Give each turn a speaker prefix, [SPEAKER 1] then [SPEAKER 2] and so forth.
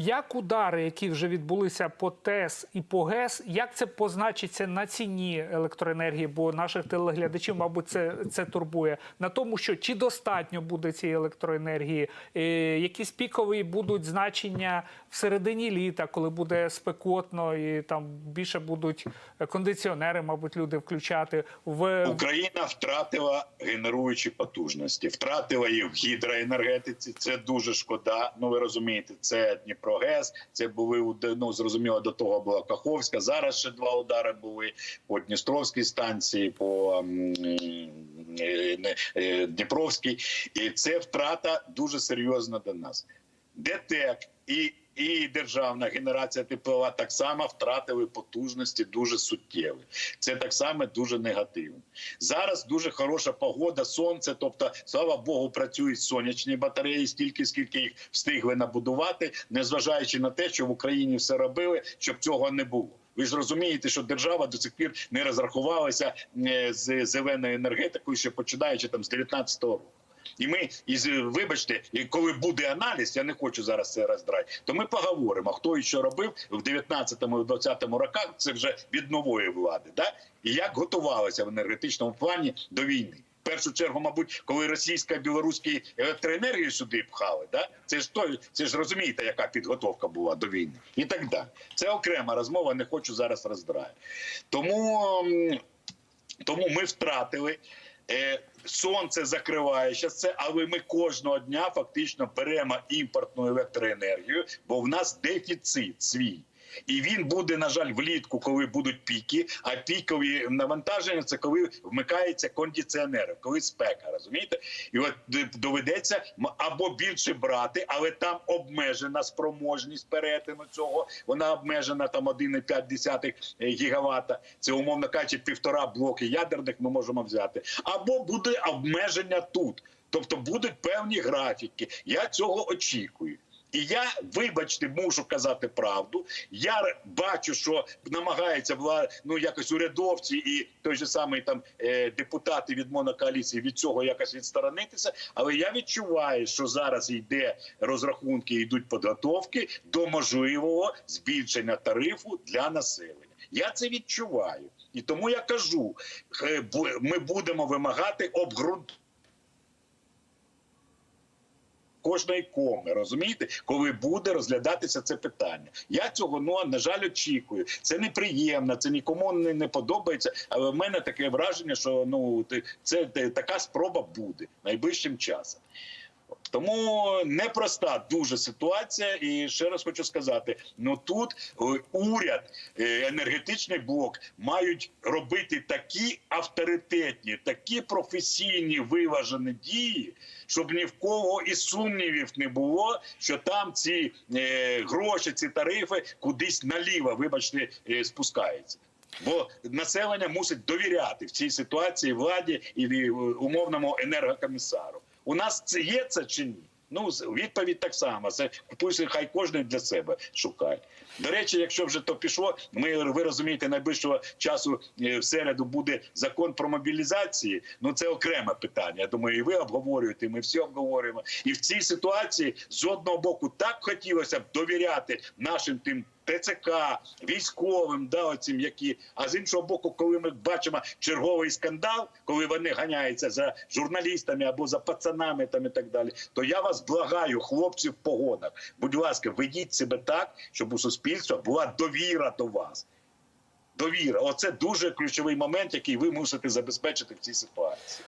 [SPEAKER 1] Як удари, які вже відбулися по ТЕС і по ГЕС, як це позначиться на ціні електроенергії? Бо наших телеглядачів, мабуть, це, це турбує на тому, що чи достатньо буде цієї електроенергії, е, якісь пікові будуть значення в середині літа, коли буде спекотно, і там більше будуть кондиціонери, мабуть, люди включати в
[SPEAKER 2] Україна втратила генеруючі потужності, втратила їх в гідроенергетиці. Це дуже шкода. Ну ви розумієте, це Дніпрогес. Це були ну, зрозуміло до того була Каховська. Зараз ще два удари були по Дністровській станції, по е, е, Дніпровській, і це втрата дуже серйозна для нас. ДТЕК і, і державна генерація теплова так само втратили потужності дуже суттєві. Це так само дуже негативно. Зараз дуже хороша погода, сонце. Тобто, слава Богу, працюють сонячні батареї стільки, скільки їх встигли набудувати, незважаючи на те, що в Україні все робили, щоб цього не було. Ви ж розумієте, що держава до цих пір не розрахувалася е, з зеленою енергетикою, ще починаючи там з 19-го року. І ми, і вибачте, і коли буде аналіз, я не хочу зараз це роздрати, то ми поговоримо, хто і що робив в 19-му і 20-му роках, це вже від нової влади, да? і як готувалися в енергетичному плані до війни. В першу чергу, мабуть, коли російська білоруські електроенергію сюди пхали, да? це ж той, це ж розумієте, яка підготовка була до війни, і так далі. Це окрема розмова, не хочу зараз роздрати. Тому. тому ми втратили. Е, Сонце закриває зараз це, але ми кожного дня фактично беремо імпортну електроенергію, бо в нас дефіцит свій. І він буде, на жаль, влітку, коли будуть піки. А пікові навантаження це коли вмикаються кондиціонери, коли спека, розумієте? І от доведеться або більше брати, але там обмежена спроможність перетину цього. Вона обмежена там 1,5 гігавата. Це умовно кажучи, півтора блоки ядерних ми можемо взяти. Або буде обмеження тут. Тобто будуть певні графіки. Я цього очікую. І я, вибачте, мушу казати правду. Я бачу, що намагаються вла... ну якось урядовці і той же самий там е, депутати від монокоаліції від цього якось відсторонитися. Але я відчуваю, що зараз йде розрахунки, йдуть підготовки до можливого збільшення тарифу для населення. Я це відчуваю, і тому я кажу: е, ми будемо вимагати обґрунтування кожної коми, розумієте, коли буде розглядатися це питання. Я цього ну на жаль очікую. Це неприємно, це нікому не, не подобається. Але в мене таке враження, що ну ти- це, така спроба буде найближчим часом. Тому непроста дуже ситуація, і ще раз хочу сказати: ну тут е, уряд, е, енергетичний блок мають робити такі авторитетні, такі професійні виважені дії, щоб ні в кого і сумнівів не було, що там ці е, гроші, ці тарифи кудись наліво, вибачте, е, спускаються. Бо населення мусить довіряти в цій ситуації владі і е, умовному енергокомісару. У нас це є це чи ні? Ну, відповідь так само. Це пусть хай кожен для себе шукає. До речі, якщо вже то пішло, ми ви розумієте, найближчого часу е, в середу буде закон про мобілізації. Ну це окреме питання. Я думаю, і ви обговорюєте, і ми всі обговорюємо. І в цій ситуації з одного боку так хотілося б довіряти нашим тим. ТЦК, військовим, да, оцім, які. А з іншого боку, коли ми бачимо черговий скандал, коли вони ганяються за журналістами або за пацанами там і так далі, то я вас благаю, хлопці в погонах. Будь ласка, ведіть себе так, щоб у суспільства була довіра до вас. Довіра, оце дуже ключовий момент, який ви мусите забезпечити в цій ситуації.